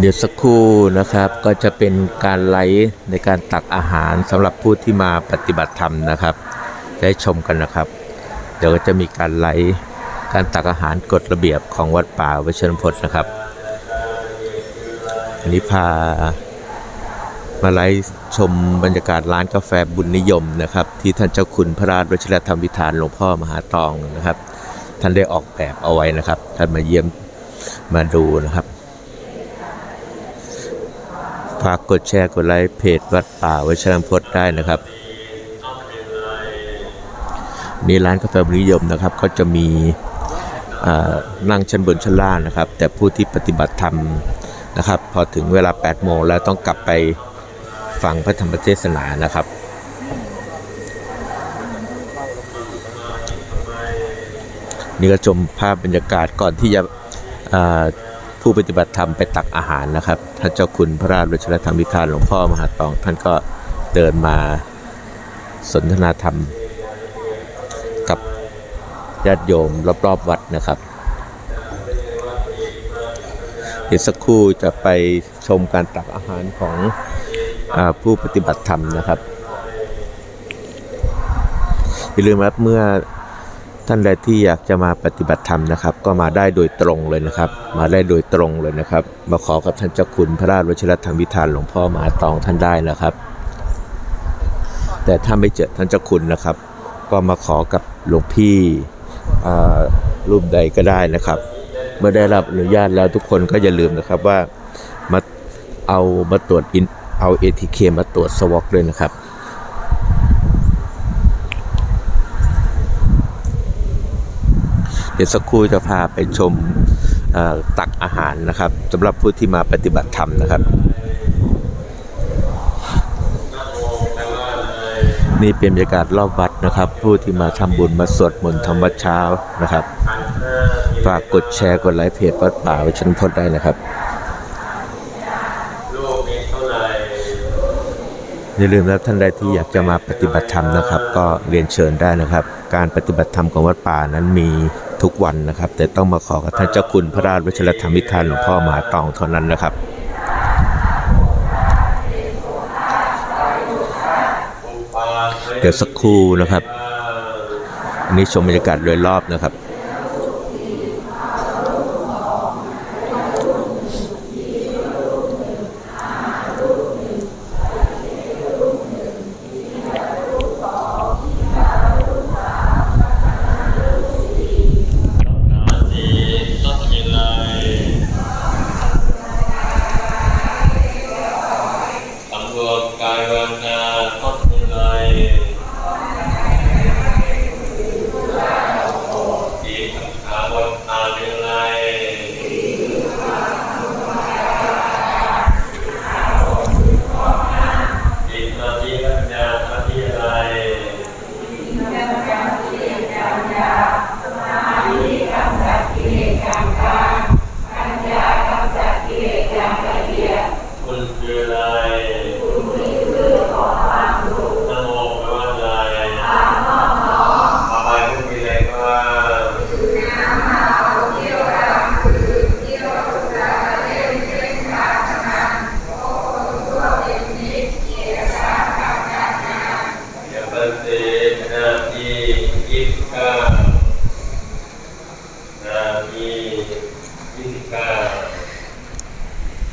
เดี๋ยวสักครู่นะครับก็จะเป็นการไลฟ์ในการตักอาหารสำหรับผู้ที่มาปฏิบัติธรรมนะครับ ได้ชมกันนะครับ เดี๋ยวก็จะมีการไลฟ์การตักอาหารกฎระเบียบของวัดป่าวิเชนพจน์นะครับอันนี้พามาไลฟ์ชมบรรยากาศร้านกาแฟบุญนิยมนะครับ ที่ท่านเจ้าคุณพระราชวชิรธรรมวิธานหลวงพ่อมหาตองนะครับ ท่านได้ออกแบบเอาไว้นะครับ ท่านมาเยี่ยมมาดูนะครับ ฝากกดแชร์กดไลค์เพจวัดป่าวัชรพจน์ได้นะครับ นี่ร้านกาแฟบุญนิยมนะครับก็จะมีนั่งชั้นบนชั้นล่างนะครับ แต่ผู้ที่ปฏิบัติธรรมนะครับ พอถึงเวลา 8 โมงแล้วต้องกลับไปฟังพระธรรมเทศนานะครับนี่ก็ชมภาพบรรยากาศก่อนที่จะ ผู้ปฏิบัติธรรมไปตักอาหารนะครับท่านเจ้าคุณพระราชวชิรธรรมวิธานหลวงพ่อมหาตอง ท่านก็เดินมาสนทนาธรรม กับญาติโยมรอบๆวัดนะครับเดี๋ยวสักครู่จะไปชมการตักอาหารของอผู้ปฏิบัติธรรมนะครับอย่าลืมครับเมื่อ ท่านใดที่อยากจะมาปฏิบัติธรรมนะครับ ก็มาได้โดยตรงเลยนะครับ มาได้โดยตรงเลยนะครับ มาขอกับท่านเจ้าคุณพระราชวชิรธรรมวิธานหลวงพ่อมหาตองท่านได้นะครับ แต่ถ้าไม่เจอท่านเจ้าคุณนะครับ ก็มาขอกับหลวงพี่รูปใดก็ได้นะครับ เมื่อได้รับอนุญาตแล้วทุกคนก็อย่าลืมนะครับว่ามาเอามาตรวจอินเอาเอทีเคมาตรวจสวอกด้วยนะครับ เดี๋ยวสักครู่จะพาไปชมตักอาหารนะครับสำหรับผู้ที่มาปฏิบัติธรรมนะครับ นี่เป็นบรรยากาศรอบวัดนะครับ ผู้ที่มาทำบุญมาสวดมนต์ทำวัดเช้านะครับ ฝากกดแชร์กดไลค์เพจวัดป่าวิชนพจน์ได้นะครับอย่าลืมนะท่านใดที่อยากจะมาปฏิบัติธรรมนะครับ ก็เรียนเชิญได้นะครับ การปฏิบัติธรรมของวัดป่านั้นมี ทุกวันนะครับ แต่ต้องมาขอกับท่านเจ้าคุณพระราชวชิรธรรมวิธานหลวงพ่อมหาตองเท่านั้นนะครับเดี๋ยวสักครู่นะครับ อันนี้ชมบรรยากาศโดยรอบนะครับ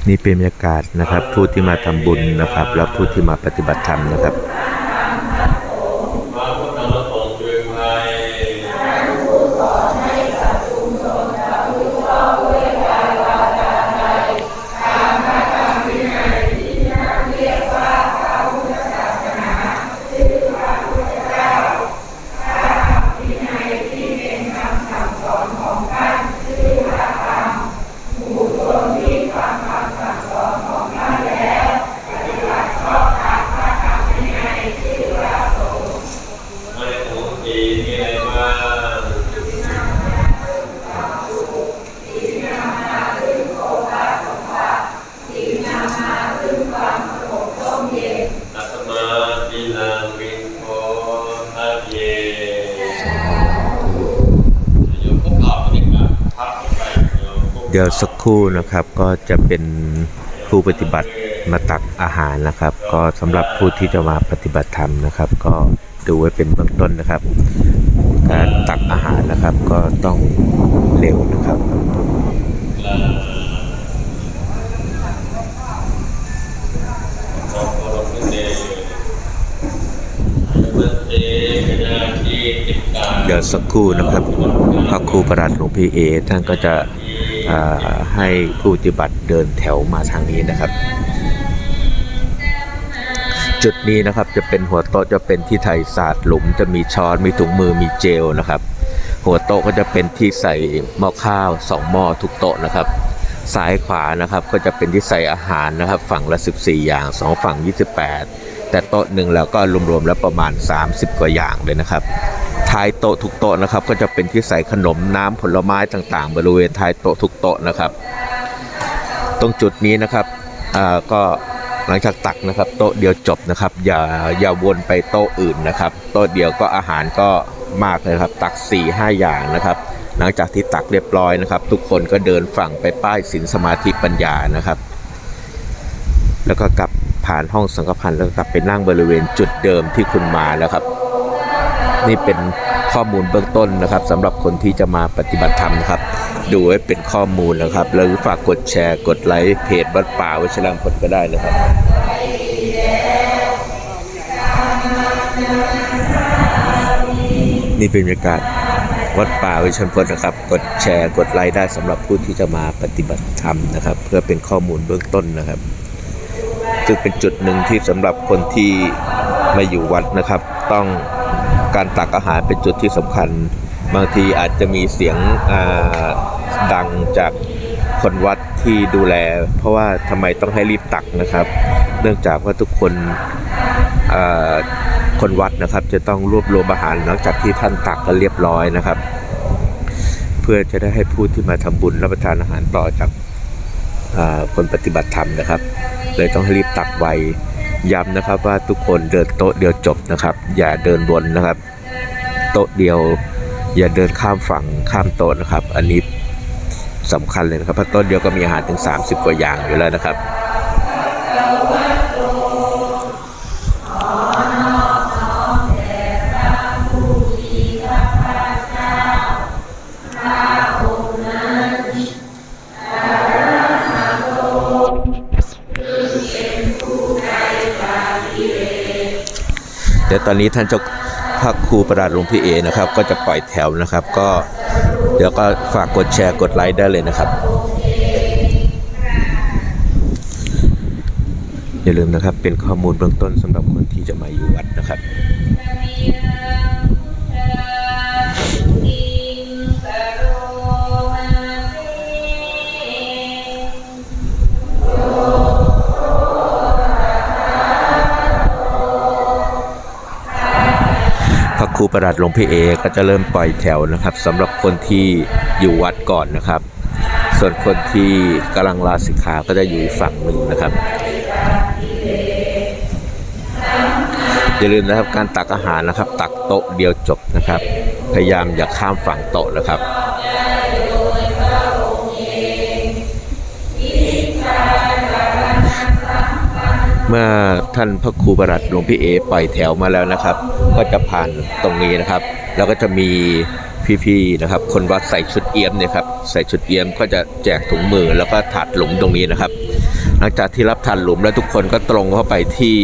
นี่เป็นบรรยากาศนะครับ ผู้ที่มาทำบุญนะครับ และผู้ที่มาปฏิบัติธรรมนะครับ ดี๋ยวสักครู่นะครับก็จะเป็นผู้ปฏิบัติมาตักอาหารนะครับ ก็สำหรับผู้ที่จะมาปฏิบัติธรรมนะครับ ก็ดูไว้เป็นเบื้องต้นนะครับ การตักอาหารนะครับก็ต้องเร็วนะครับเดี๋ยวสักครู่นะครับพระครูประหลัดหลวงพี่เอท่านก็จะ ให้ผู้ปฏิบัติเดินแถวมาทางนี้นะครับ จุดนี้นะครับจะเป็นหัวโต๊ะจะเป็นที่ไทยศาสตร์หลุม จะมีช้อนมีถุงมือมีเจลนะครับ หัวโต๊ะก็จะเป็นที่ใส่หม้อข้าวสองหม้อทุกโต๊ะนะครับซ้ายขวานะครับก็จะเป็นที่ใส่อาหารนะครับ ฝั่งละ 14 อย่างสองฝั่ง 28 แต่โต๊ะหนึ่งแล้วก็รวมๆแล้วประมาณ 30 กว่าอย่างเลยนะครับท้ายโต๊ะทุกโต๊ะนะครับ ก็จะเป็นที่ใส่ขนมน้ำผลไม้ต่างๆ บริเวณท้ายโต๊ะทุกโต๊ะนะครับ ตรงจุดนี้นะครับอ่าก็หลังจากตักนะครับ โต๊ะเดียวจบนะครับ อย่าอย่าวนไปโต๊ะอื่นนะครับ โต๊ะเดียวก็อาหารก็มากเลยครับ ตัก4ี่ห้าอย่างนะครับ หลังจากที่ตักเรียบร้อยนะครับ ทุกคนก็เดินฝั่งไปป้ายศีลสมาธิปัญญานะครับ แล้วก็กลับ ผ่านห้องสังฆพันธ์แล้วกลับไปนั่งบริเวณจุดเดิมที่คุณมาแล้วครับ นี่เป็นข้อมูลเบื้องต้นนะครับสำหรับคนที่จะมาปฏิบัติธรรมนะครับ ดูไว้เป็นข้อมูลนะครับแล้วฝากกดแชร์กดไลค์เพจวัดป่าวิชรังพลก็ได้นะครับนี่เป็นบรรยากาศวัดป่าวิชันพลนะครับ กดแชร์กดไลค์ได้สำหรับผู้ที่จะมาปฏิบัติธรรมนะครับ เพื่อเป็นข้อมูลเบื้องต้นนะครับ ซึ่งเป็นจุดหนึ่งที่สำหรับคนที่มาอยู่วัดนะครับ ต้องการตักอาหารเป็นจุดที่สำคัญ บางทีอาจจะมีเสียงดังจากคนวัดที่ดูแล เพราะว่าทำไมต้องให้รีบตักนะครับ เนื่องจากว่าทุกคนคนวัดนะครับจะต้องรวบรวมอาหารหลังจากที่ท่านตักกันเรียบร้อยนะครับ เพื่อจะได้ให้ผู้ที่มาทำบุญรับประทานอาหารต่อจาก คนปฏิบัติธรรมนะครับ เลยต้องรีบตักไวย้ำนะครับว่าทุกคนเดินโต๊ะเดียวจบนะครับ อย่าเดินวนนะครับ โต๊ะเดียว อย่าเดินข้ามฝั่งข้ามโต๊ะนะครับ อันนี้สำคัญเลยนะครับเพราะโต๊ะเดียวก็มีอาหารถึง 30 กว่าอย่างอยู่แล้วนะครับ ตอนนี้ท่านเจ้าพระครูประหลัดหลวงพี่เอนะครับ ก็จะปล่อยแถวนะครับ ก็เดี๋ยวก็ฝากกดแชร์กดไลค์ได้เลยนะครับ อย่าลืมนะครับเป็นข้อมูลเบื้องต้นสำหรับคนที่จะมาอยู่วัดนะครับ ครูประหลัดหลวงพี่เอก็จะเริ่มปล่อยแถวนะครับสำหรับคนที่อยู่วัดก่อนนะครับ ส่วนคนที่กำลังลาสิกขาก็จะอยู่ฝั่งหนึ่งนะครับอย่าลืมนะครับการตักอาหารนะครับ ตักโต๊ะเดียวจบนะครับ พยายามอย่าข้ามฝั่งโต๊ะนะครับ เมื่อท่านพระครูประหลัดหลวงพี่เอปล่อยแถวมาแล้วนะครับ ก็จะผ่านตรงนี้นะครับ แล้วก็จะมีพี่ๆนะครับ คนวัดใส่ชุดเอี้ยมเนี่ยครับใส่ชุดเอี้ยมก็จะแจกถุงมือแล้วก็ถาดหลุมตรงนี้นะครับ หลังจากที่รับถาดหลุมแล้วทุกคนก็ตรงเข้าไปที่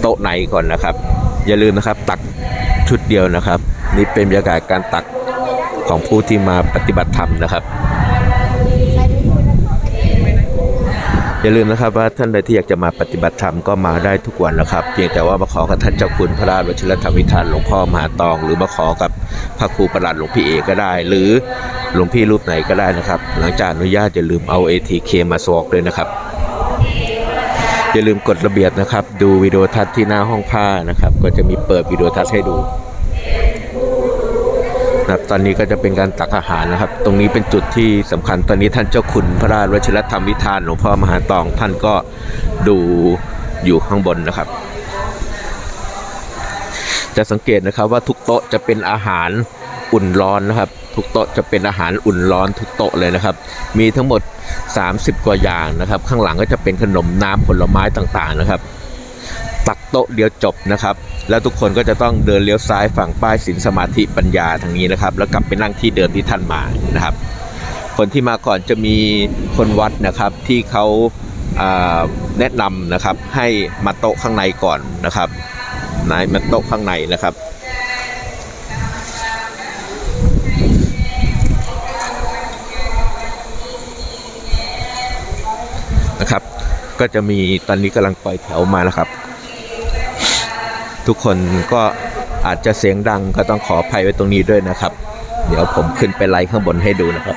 โต๊ะไหนก่อนนะครับ อย่าลืมนะครับตักชุดเดียวนะครับ นี่เป็นบรรยากาศการตักของผู้ที่มาปฏิบัติธรรมนะครับ อย่าลืมนะครับว่าท่านใดที่อยากจะมาปฏิบัติธรรมก็มาได้ทุกวันนะครับ เพียงแต่ว่ามาขอกับท่านเจ้าคุณพระราชวชิรธรรมวิธานหลวงพ่อมหาตอง หรือมาขอกับพระครูประหลัดหลวงพี่เอก็ได้ หรือหลวงพี่รูปไหนก็ได้นะครับ หลังจากอนุญาตอย่าลืมเอา ATK มาสวอกด้วยนะครับ อย่าลืมกดระเบียบนะครับ ดูวิดีโอทัศน์ที่หน้าห้องผ้านะครับ ก็จะมีเปิดวิดีโอทัศน์ให้ดู นะครับตอนนี้ก็จะเป็นการตักอาหารนะครับ ตรงนี้เป็นจุดที่สำคัญตอนนี้ท่านเจ้าคุณพระราชวชิรธรรมวิธานหลวงพ่อมหาตองท่านก็ดูอยู่ข้างบนนะครับ จะสังเกตนะครับว่าทุกโต๊ะจะเป็นอาหารอุ่นร้อนนะครับ ทุกโต๊ะจะเป็นอาหารอุ่นร้อนทุกโต๊ะเลยนะครับ มีทั้งหมด 30 กว่าอย่างนะครับ ข้างหลังก็จะเป็นขนมน้ำผลไม้ต่างๆนะครับ ตักโต๊ะเดียวจบนะครับ แล้วทุกคนก็จะต้องเดินเลี้ยวซ้ายฝั่งป้ายสินสมาธิปัญญาทางนี้นะครับ แล้วกลับไปนั่งที่เดิมที่ท่านมานะครับ คนที่มาก่อนจะมีคนวัดนะครับที่เขาอ่าแนะนำนะครับให้มาโต๊ะข้างในก่อนนะครับนายมาโต๊ะข้างในนะครับนะครับ ก็จะมีตอนนี้กำลังปล่อยแถวมานะครับ ทุกคนก็อาจจะเสียงดังก็ต้องขออภัยไว้ตรงนี้ด้วยนะครับ เดี๋ยวผมขึ้นไปไลฟ์ข้างบนให้ดูนะครับ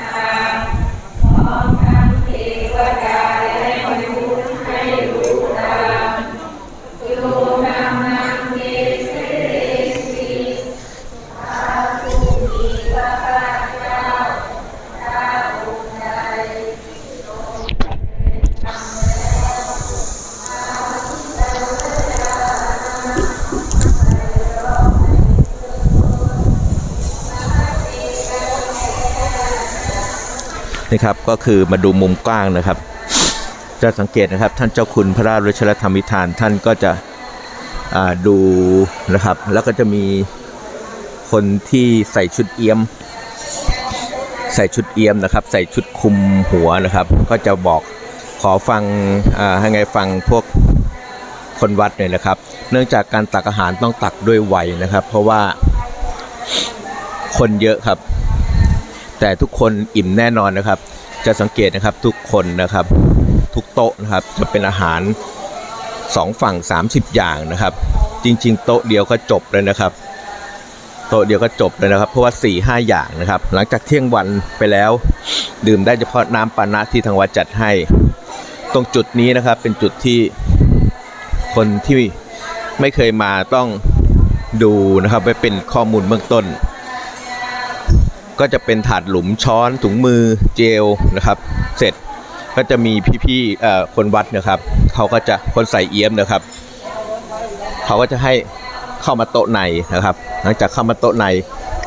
นะครับก็คือมาดูมุมกว้างนะครับ จะสังเกตนะครับท่านเจ้าคุณพระราชวชรธรรมวิธานท่านก็จะดูนะครับ แล้วก็จะมีคนที่ใส่ชุดเอี้ยม ใส่ชุดเอี้ยมนะครับ ใส่ชุดคลุมหัวนะครับ ก็จะบอกขอฟังให้ไงฟังพวกคนวัดหน่อยนะครับ เนื่องจากการตักอาหารต้องตักด้วยไวนะครับ เพราะว่าคนเยอะครับ แต่ทุกคนอิ่มแน่นอนนะครับ จะสังเกตนะครับทุกคนนะครับทุกโต๊ะนะครับจะเป็นอาหารสองฝั่ง 30 อย่างนะครับ จริง ๆ โต๊ะเดียวก็จบเลยนะครับ โต๊ะเดียวก็จบเลยนะครับ เพราะว่า4ี่ห้าอย่างนะครับ หลังจากเที่ยงวันไปแล้ว ดื่มได้เฉพาะน้ำปานะที่ทางวัดจัดให้ ตรงจุดนี้นะครับเป็นจุดที่คนที่ไม่เคยมาต้องดูนะครับไว้เป็นข้อมูลเบื้องต้น ก็จะเป็นถาดหลุมช้อนถุงมือเจลนะครับ เสร็จก็จะมีพี่ๆเอ่อคนวัดนะครับเขาก็จะคนใส่เอี้ยมนะครับเขาก็จะให้เข้ามาโต๊ะในนะครับ หลังจากเข้ามาโต๊ะใน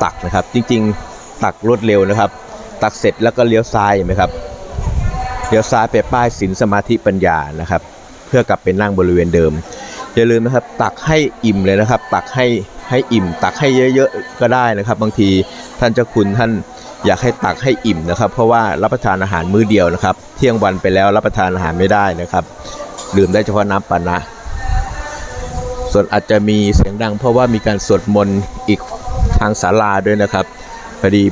ตักนะครับ จริงๆตักรวดเร็วนะครับ ตักเสร็จแล้วก็เลี้ยวซ้ายเห็นไหมครับเลี้ยวซ้ายไปป้ายสินสมาธิปัญญานะครับ เพื่อกลับไปนั่งบริเวณเดิมอย่าลืมนะครับ ตักให้อิ่มเลยนะครับ ตักให้ ให้อิ่ม ตักให้เยอะๆก็ได้นะครับ บางทีท่านเจ้าคุณท่านอยากให้ตักให้อิ่มนะครับ เพราะว่ารับประทานอาหารมื้อเดียวนะครับ เที่ยงวันไปแล้วรับประทานอาหารไม่ได้นะครับดื่มได้เฉพาะน้ำปานะส่วนอาจจะมีเสียงดัง เพราะว่ามีการสวดมนต์อีกทางศาลาด้วยนะครับพอดี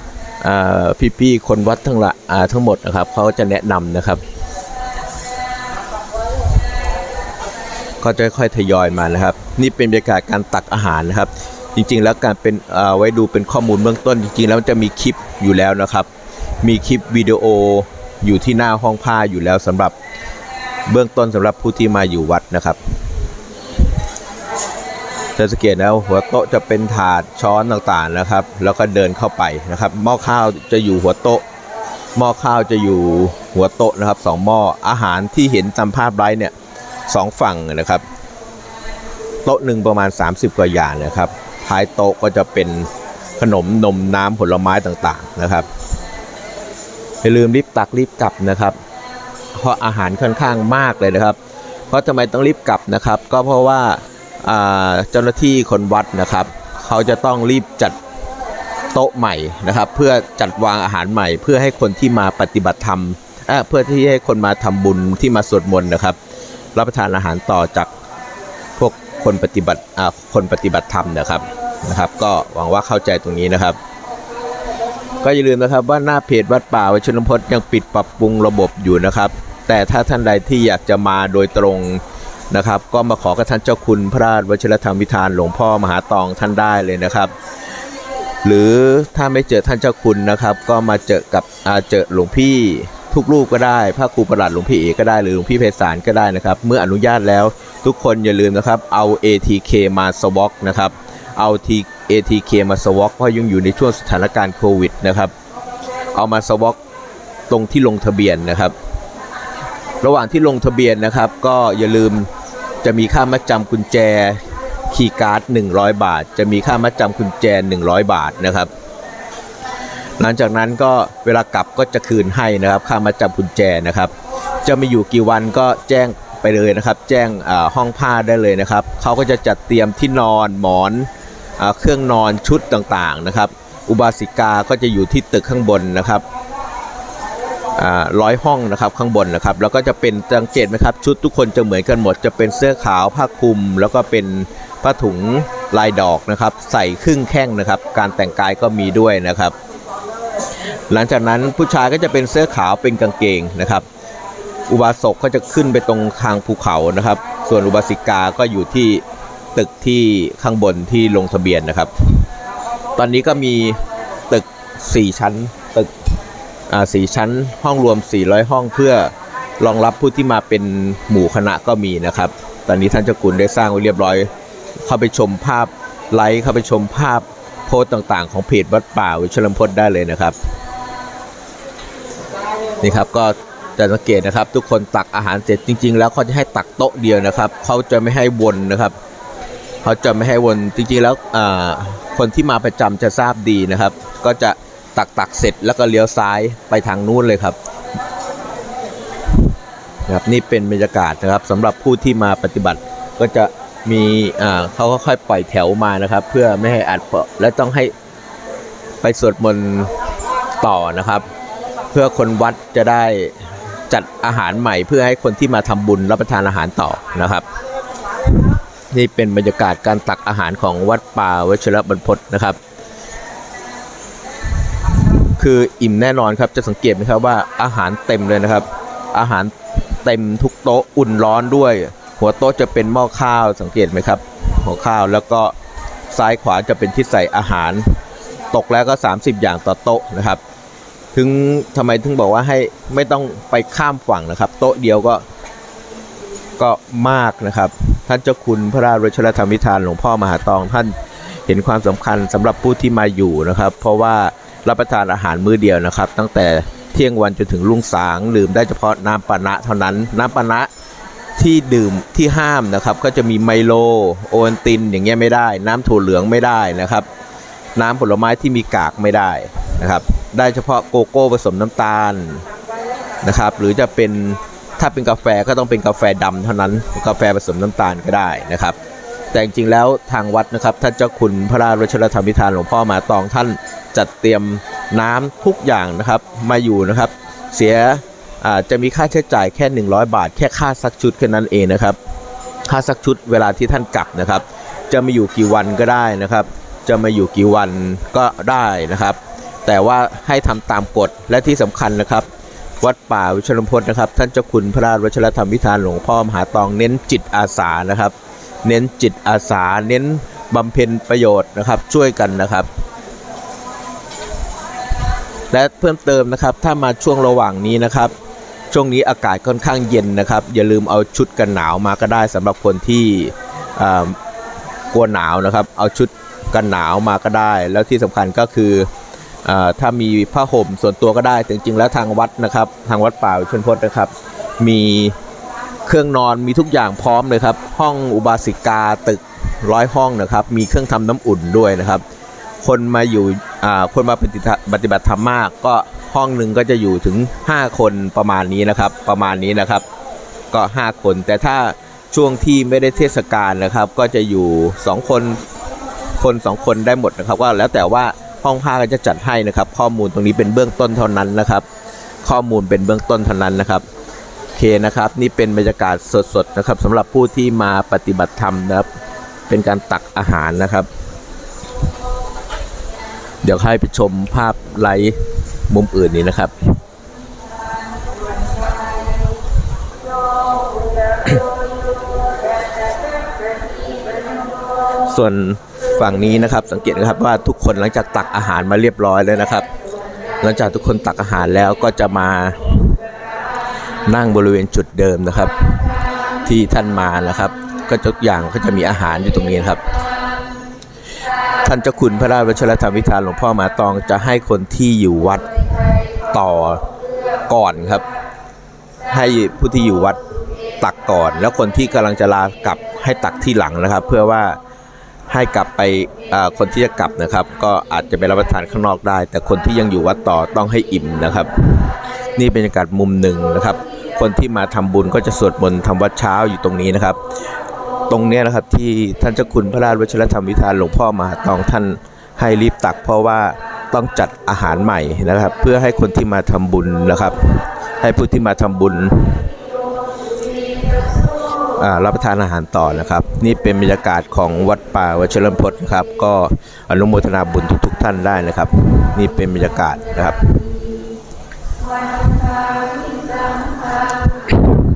พี่ๆคนวัดทั้งละทั้งหมดนะครับเขาจะแนะนำนะครับ ก็จะค่อยๆทยอยมานะครับ นี่เป็นบรรยากาศการตักอาหารนะครับ จริง ๆ แล้วการเป็นเอ่อไว้ดูเป็นข้อมูลเบื้องต้น จริง ๆ แล้วมันจะมีคลิปอยู่แล้วนะครับ มีคลิปวิดีโออยู่ที่หน้าห้องผ้าอยู่แล้วสำหรับเบื้องต้นสำหรับผู้ที่มาอยู่วัดนะครับจะสังเกตแล้วหัวโต๊ะจะเป็นถาดช้อนต่างๆนะครับ แล้วก็เดินเข้าไปนะครับ หม้อข้าวจะอยู่หัวโต๊ะ หม้อข้าวจะอยู่หัวโต๊ะนะครับสองหม้ออาหารที่เห็นตามภาพไลฟ์เนี่ย สองฝั่งนะครับ โต๊ะหนึ่งประมาณ 30 กว่าอย่างนะครับ ท้ายโต๊ะก็จะเป็นขนมนมน้ำผลไม้ต่างๆนะครับอย่าลืมรีบตักรีบกลับนะครับ เพราะอาหารค่อนข้างมากเลยนะครับ เพราะทำไมต้องรีบกลับนะครับ ก็เพราะว่าเจ้าหน้าที่คนวัดนะครับ เขาจะต้องรีบจัดโต๊ะใหม่นะครับ เพื่อจัดวางอาหารใหม่ เพื่อให้คนที่มาปฏิบัติธรรมเอ่อเพื่อที่ให้คนมาทำบุญที่มาสวดมนต์นะครับ รับประทานอาหารต่อจากพวกคนปฏิบัติคนปฏิบัติธรรมนะครับนะครับ ก็หวังว่าเข้าใจตรงนี้นะครับ ก็อย่าลืมนะครับว่าหน้าเพจวัดป่าวัชรพจน์ยังปิดปรับปรุงระบบอยู่นะครับ แต่ถ้าท่านใดที่อยากจะมาโดยตรงนะครับ ก็มาขอกับท่านเจ้าคุณพระราชวชิรธรรมวิธานหลวงพ่อมหาตองท่านได้เลยนะครับ หรือถ้าไม่เจอท่านเจ้าคุณนะครับ ก็มาเจอกับอาเจอหลวงพี่ ทุกรูปก็ได้พระครูประหลัดหลวงพี่เอกก็ได้หรือหลวงพี่ไพศาลก็ได้นะครับ เมื่ออนุญาตแล้วทุกคนอย่าลืมนะครับเอา ATK มาสวอกนะครับเอา T ATK มาสวอกเพราะยังอยู่ในช่วงสถานการณ์โควิดนะครับ เอามาสวอกตรงที่ลงทะเบียนนะครับ ระหว่างที่ลงทะเบียนนะครับ ก็อย่าลืมจะมีค่ามัดจำกุญแจคีย์การ์ด100 บาท จะมีค่ามัดจำกุญแจ 100 บาทนะครับ หลังจากนั้นก็เวลากลับก็จะคืนให้นะครับค่ามาจับกุญแจนะครับ จะมาอยู่กี่วันก็แจ้งไปเลยนะครับ แจ้งห้องผ้าได้เลยนะครับเขาก็จะจัดเตรียมที่นอนหมอนอเครื่องนอนชุดต่างๆนะครับ อุบาสิกาก็จะอยู่ที่ตึกข้างบนนะครับร้อยห้องนะครับข้างบนนะครับแล้วก็จะเป็นสังเกตไหมครับชุดทุกคนจะเหมือนกันหมด จะเป็นเสื้อขาวผ้าคลุม แล้วก็เป็นผ้าถุงลายดอกนะครับ ใส่ครึ่งแข้งนะครับ การแต่งกายก็มีด้วยนะครับ หลังจากนั้นผู้ชายก็จะเป็นเสื้อขาวเป็นกางเกงนะครับ อุบาสกก็จะขึ้นไปตรงทางภูเขานะครับ ส่วนอุบาสิกาก็อยู่ที่ตึกที่ข้างบนที่ลงทะเบียนนะครับ ตอนนี้ก็มีตึก 4 ชั้นตึกอ่าสี่ชั้นห้องรวม 400 ห้องเพื่อรองรับผู้ที่มาเป็นหมู่คณะก็มีนะครับ ตอนนี้ท่านเจ้าคุณได้สร้างไว้เรียบร้อย เข้าไปชมภาพไลค์เข้าไปชมภาพโพสต์ต่างๆ ของเพจวัดป่าวิชลมพจน์ได้เลยนะครับ นี่ครับก็จะสังเกตนะครับ ทุกคนตักอาหารเสร็จจริง ๆ แล้วเขาจะให้ตักโต๊ะเดียวนะครับเขาจะไม่ให้วนนะครับเขาจะไม่ให้วนจริงๆแล้วคนที่มาประจำจะทราบดีนะครับ ก็จะตักตักเสร็จแล้วก็เลี้ยวซ้ายไปทางนู้นเลยครับนะครับนี่เป็นบรรยากาศนะครับสำหรับผู้ที่มาปฏิบัติก็จะมีเขาค่อยๆปล่อยแถวมานะครับ เพื่อไม่ให้อัดเปาะและต้องให้ไปสวดมนต์ต่อนะครับ พื่อคนวัดจะได้จัดอาหารใหม่เพื่อให้คนที่มาทำบุญรับประทานอาหารต่อนะครับ นี่เป็นบรรยากาศการตักอาหารของวัดป่าวชิรบรรพตนะครับ คืออิ่มแน่นอนครับจะสังเกตไหมครับว่าอาหารเต็มเลยนะครับ อาหารเต็มทุกโต๊ะอุ่นร้อนด้วย หัวโต๊ะจะเป็นหม้อข้าวสังเกตไหมครับ หัวข้าวแล้วก็ซ้ายขวาจะเป็นที่ใส่อาหาร ตกแล้วก็ 30 อย่างต่อโต๊ะนะครับ ถึงทำไมถึงบอกว่าให้ไม่ต้องไปข้ามฝั่งนะครับ โต๊ะเดียวก็ก็มากนะครับ ท่านเจ้าคุณพระราชรธรรมวิธานหลวงพ่อมหาตองท่านเห็นความสำคัญสำหรับผู้ที่มาอยู่นะครับ เพราะว่ารับประทานอาหารมื้อเดียวนะครับ ตั้งแต่เที่ยงวันจนถึงรุ่งสางดื่มได้เฉพาะน้ำปานะเท่านั้นน้ำปานะที่ดื่มที่ห้ามนะครับ ก็จะมีไมโลโอวัลตินอย่างเงี้ยไม่ได้ น้ำถั่วเหลืองไม่ได้นะครับ น้ำผลไม้ที่มีกากไม่ได้นะครับ ได้เฉพาะโกโก้ผสมน้ำตาลนะครับ หรือจะเป็นถ้าเป็นกาแฟก็ต้องเป็นกาแฟดำเท่านั้นกาแฟผสมน้ำตาลก็ได้นะครับ แต่จริงๆแล้วทางวัดนะครับท่านเจ้าคุณพระราชวชรธรรมพิธานหลวงพ่อมาตองท่านจัดเตรียมน้ำทุกอย่างนะครับมาอยู่นะครับ เสียจะมีค่าใช้จ่ายแค่ 100 บาท แค่ค่าซักชุดแค่นั้นเองนะครับ ค่าซักชุดเวลาที่ท่านกลับนะครับ จะมาอยู่กี่วันก็ได้นะครับ จะมาอยู่กี่วันก็ได้นะครับ แต่ว่าให้ทำตามกฎและที่สำคัญนะครับ วัดป่าวิชรมพจน์นะครับ ท่านเจ้าคุณพระราชวชรธรรมวิธานหลวงพ่อมหาตองเน้นจิตอาสานะครับ เน้นจิตอาสาเน้นบำเพ็ญประโยชน์นะครับช่วยกันนะครับ และเพิ่มเติมนะครับถ้ามาช่วงระหว่างนี้นะครับ ช่วงนี้อากาศค่อนข้างเย็นนะครับ อย่าลืมเอาชุดกันหนาวมาก็ได้สำหรับคนที่กลัวหนาวนะครับ เอาชุดกันหนาวมาก็ได้ แล้วที่สำคัญก็คือ ถ้ามีผ้าห่มส่วนตัวก็ได้แต่จริงๆแล้วทางวัดนะครับ ทางวัดป่าวิชนพจน์นะครับ มีเครื่องนอนมีทุกอย่างพร้อมเลยครับ ห้องอุบาสิกาตึกร้อยห้องนะครับ มีเครื่องทำน้ำอุ่นด้วยนะครับ คนมาอยู่อ่าคนมาปฏิบัติปฏิบัติธรรมมากก็ห้องหนึ่งก็จะอยู่ถึง 5 คนประมาณนี้นะครับ ประมาณนี้นะครับ ก็ 5 คน แต่ถ้าช่วงที่ไม่ได้เทศกาลนะครับ ก็จะอยู่ 2 คนคน 2 คนได้หมดนะครับ ก็แล้วแต่ว่า ห้องผ้าก็จะจัดให้นะครับ ข้อมูลตรงนี้เป็นเบื้องต้นเท่านั้นนะครับ ข้อมูลเป็นเบื้องต้นเท่านั้นนะครับโอเคนะครับ นี่เป็นบรรยากาศสดๆนะครับสำหรับผู้ที่มาปฏิบัติธรรมนะครับ เป็นการตักอาหารนะครับ เดี๋ยวให้ไปชมภาพไลฟ์มุมอื่นนี้นะครับส่วน ฝั่งนี้นะครับ สังเกตนะครับว่าทุกคนหลังจากตักอาหารมาเรียบร้อยแล้วนะครับ หลังจากทุกคนตักอาหารแล้วก็จะมานั่งบริเวณจุดเดิมนะครับ ที่ท่านมานะครับ ก็ทุกอย่างก็จะมีอาหารอยู่ตรงนี้นครับ ท่านเจ้าคุณพระราชวชรธรรมวิธานหลวงพ่อมาตองจะให้คนที่อยู่วัดต่อก่อนครับ ให้ผู้ที่อยู่วัดตักก่อน แล้วคนที่กำลังจะลากลับให้ตักที่หลังนะครับ เพื่อว่า ให้กลับไปคนที่จะกลับนะครับ ก็อาจจะไปรับประทานข้างนอกได้ แต่คนที่ยังอยู่วัดต่อต้องให้อิ่มนะครับ นี่เป็นบรรยากาศมุมหนึ่งนะครับ คนที่มาทำบุญก็จะสวดมนต์ทำวัดเช้าอยู่ตรงนี้นะครับ ตรงนี้นะครับที่ท่านเจ้าคุณพระราชวชิรธรรมวิธานหลวงพ่อมหาตองท่านให้รีบตักเพราะว่าต้องจัดอาหารใหม่นะครับ เพื่อให้คนที่มาทำบุญนะครับ ให้ผู้ที่มาทำบุญ รับประทานอาหารต่อนะครับ นี่เป็นบรรยากาศของวัดป่าวชิรพจน์นะครับ ก็อนุโมทนาบุญทุกๆท่านได้นะครับ นี่เป็นบรรยากาศนะครับ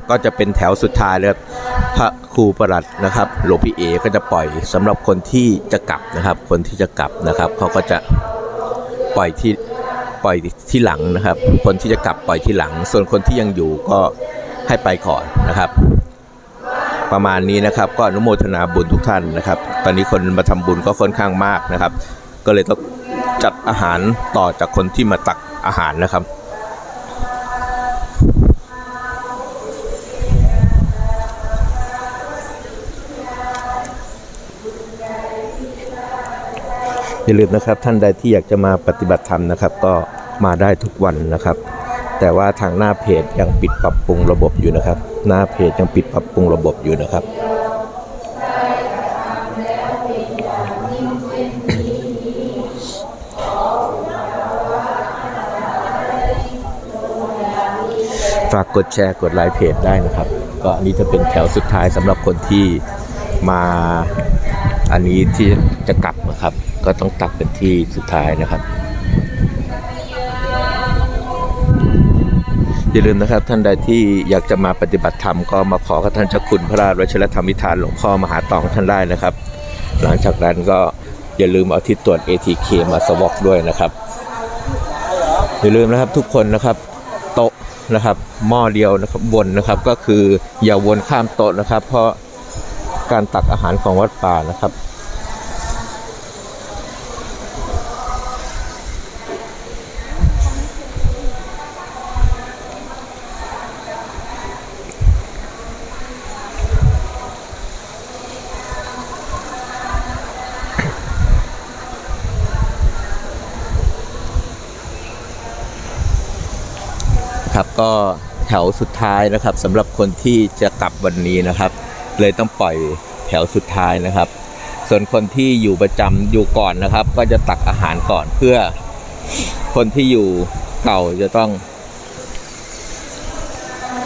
ก็จะเป็นแถวสุดท้ายเลยครับพระครูประหลัดนะครับหลวงพี่เอก็จะปล่อยสำหรับคนที่จะกลับนะครับ คนที่จะกลับนะครับเขาก็จะปล่อยที่ปล่อยที่หลังนะครับ คนที่จะกลับปล่อยที่หลัง ส่วนคนที่ยังอยู่ก็ให้ไปก่อนนะครับ ประมาณนี้นะครับก็อนุโมทนาบุญทุกท่านนะครับ ตอนนี้คนมาทำบุญก็ค่อนข้างมากนะครับ ก็เลยต้องจัดอาหารต่อจากคนที่มาตักอาหารนะครับอย่าลืมนะครับท่านใดที่อยากจะมาปฏิบัติธรรมนะครับ ก็มาได้ทุกวันนะครับ แต่ว่าทางหน้าเพจยังปิดปรับปรุงระบบอยู่นะครับ หน้าเพจยังปิดปรับปรุงระบบอยู่นะครับฝากกดแชร์กดไลค์เพจได้นะครับ ก็อันนี้จะเป็นแถวสุดท้ายสำหรับคนที่มาอันนี้ที่จะกลับนะครับ ก็ต้องตักเป็นที่สุดท้ายนะครับ อย่าลืมนะครับท่านใดที่อยากจะมาปฏิบัติธรรมก็มาขอกับท่านเจ้าคุณพระราชวชิรธรรมวิธานหลวงพ่อมหาตองท่านได้นะครับ หลังจากนั้นก็อย่าลืมเอาที่ตรวจ ATK มาสวอกด้วยนะครับ อย่าลืมนะครับทุกคนนะครับโต๊ะนะครับหม้อเดียวนะครับวนนะครับก็คืออย่าวนข้ามโต๊ะนะครับ เพราะการตักอาหารของวัดป่านะครับ ก็แถวสุดท้ายนะครับสำหรับคนที่จะกลับวันนี้นะครับ เลยต้องปล่อยแถวสุดท้ายนะครับ ส่วนคนที่อยู่ประจำอยู่ก่อนนะครับ ก็จะตักอาหารก่อนเพื่อ คนที่อยู่เก่าจะต้อง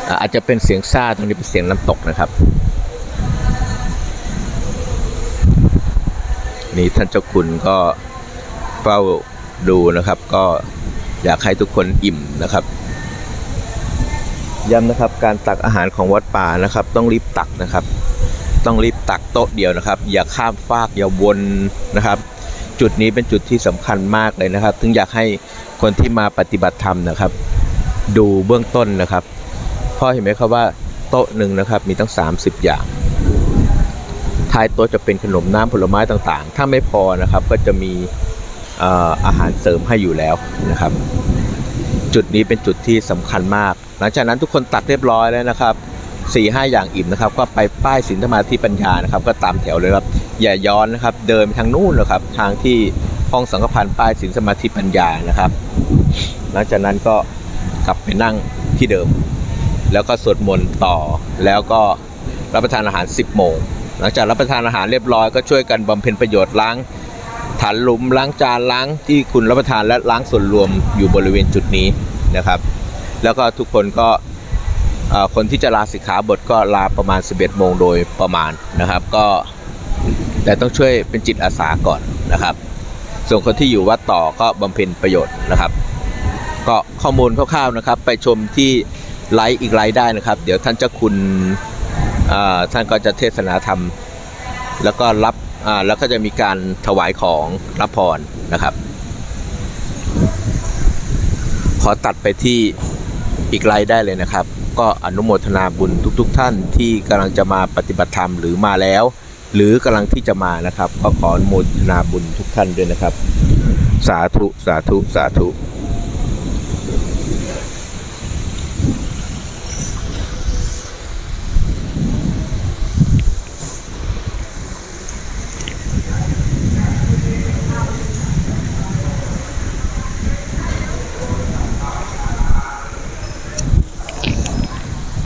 อาอาจจะเป็นเสียงซ่าตรงนี้เป็นเสียงน้ำตกนะครับ นี่ท่านเจ้าคุณก็เฝ้าดูนะครับ ก็อยากให้ทุกคนอิ่มนะครับ ย้ำนะครับการตักอาหารของวัดป่านะครับ ต้องรีบตักนะครับ ต้องรีบตักโต๊ะเดียวนะครับ อย่าข้ามฟากอย่าวนนะครับ จุดนี้เป็นจุดที่สำคัญมากเลยนะครับถึงอยากให้คนที่มาปฏิบัติธรรมนะครับ ดูเบื้องต้นนะครับเพ่อเห็นไหมครับว่าโต๊ะหนึ่งนะครับมีตั้ง 30 อย่างท้ายโต๊ะจะเป็นขนมน้ำผลไม้ต่างๆ ถ้าไม่พอนะครับก็จะมีเอ่ออาหารเสริมให้อยู่แล้วนะครับ จุดนี้เป็นจุดที่สำคัญมาก หลังจากนั้นทุกคนตัดเรียบร้อยแล้วนะครับสี่ห้าอย่างอิ่มนะครับ ก็ไปป้ายสินธรรมาที่ปัญญานะครับ ก็ตามแถวเลยครับ อย่าย้อนนะครับ เดินไปทางนู้นนะครับ ทางที่ห้องสังฆพันธ์ป้ายสินสมาธิปัญญานะครับ หลังจากนั้นก็กลับไปนั่งที่เดิม แล้วก็สวดมนต์ต่อ แล้วก็รับประทานอาหาร 10โมง หลังจากรับประทานอาหารเรียบร้อยก็ช่วยกันบำเพ็ญประโยชน์ล้างฐานหลุมล้างจานล้างที่คุณรับประทานและล้างส่วนรวมอยู่บริเวณจุดนี้นะครับ แล้วก็ทุกคนก็คนที่จะลาสิกขาบทก็ลาประมาณ 11 โมงโดยประมาณนะครับ ก็แต่ต้องช่วยเป็นจิตอาสาก่อนนะครับ ส่วนคนที่อยู่วัดต่อก็บำเพ็ญประโยชน์นะครับ ก็ข้อมูลคร่าวๆนะครับ ไปชมที่ไลฟ์อีกไลฟ์ได้นะครับ เดี๋ยวท่านเจ้าคุณท่านก็จะเทศนาธรรม แล้วก็รับแล้วก็จะมีการถวายของรับพรนะครับ ขอตัดไปที่ อีกไลน์ได้เลยนะครับ ก็อนุโมทนาบุญทุกๆท่านที่กำลังจะมาปฏิบัติธรรมหรือมาแล้ว หรือกำลังที่จะมานะครับ ก็ขออนุโมทนาบุญทุกท่านด้วยนะครับ สาธุสาธุสาธุ